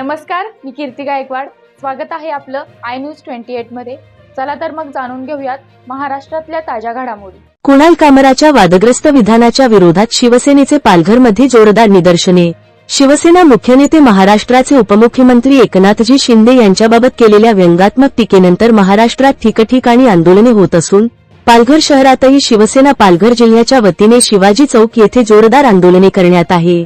नमस्कार मी कीर्ती गायकवाड. स्वागत आहे आपलं आय न्यूज ट्वेंटी एटमध्ये. चला तर मग जाणून घेऊयात महाराष्ट्रातल्या ताज्या घडामोडी. कुणाल कामराच्या वादग्रस्त विधानाच्या विरोधात शिवसेनेचे पालघरमध्ये जोरदार निदर्शने. शिवसेना मुख्य नेते महाराष्ट्राचे उपमुख्यमंत्री एकनाथजी शिंदे यांच्याबाबत केलेल्या व्यंगात्मक टीकेनंतर महाराष्ट्रात ठिकठिकाणी आंदोलने होत असून पालघर शहरातही शिवसेना पालघर जिल्ह्याच्या वतीने शिवाजी चौक येथे जोरदार आंदोलने करण्यात आहे.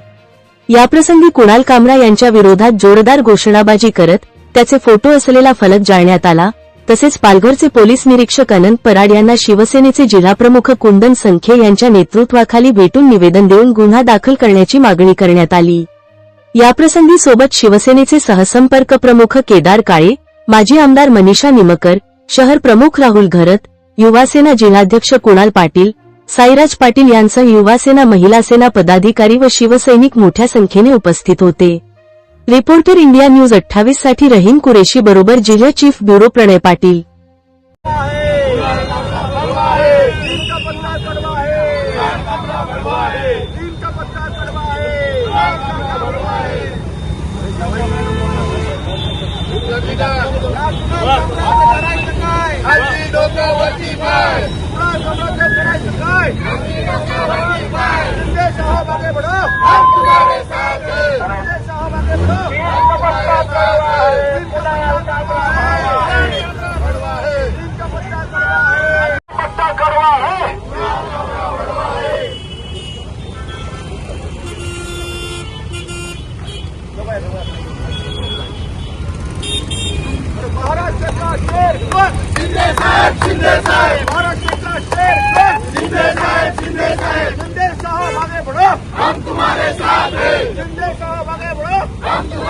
याप्रसंगी कुणाल कामरा यांच्या विरोधात जोरदार घोषणाबाजी करत त्याचे फोटो असलेला फलक जाळण्यात आला. तसेच पालघरचे पोलीस निरीक्षक अनंत पराड यांना शिवसेनेचे जिल्हाप्रमुख कुंदन संखे यांच्या नेतृत्वाखाली भेटून निवेदन देऊन गुन्हा दाखल करण्याची मागणी करण्यात आली. याप्रसंगी सोबत शिवसेनेचे सहसंपर्क प्रमुख केदार काळे माजी आमदार मनीषा निमकर शहर प्रमुख राहुल घरत युवासेना जिल्हाध्यक्ष कुणाल पाटील साईराज पाटील यांसह युवासेना महिला सेना पदाधिकारी व शिवसैनिक मोठ्या संख्येने उपस्थित होते. रिपोर्टर इंडिया न्यूज अठ्ठावीससाठी रहीम कुरेशी बरोबर जिल्हा चीफ ब्युरो प्रणय पाटील. दिन का महाराष्ट्र शेर शिंदे साहेब शिंदे साहेब महाराष्ट्र शेर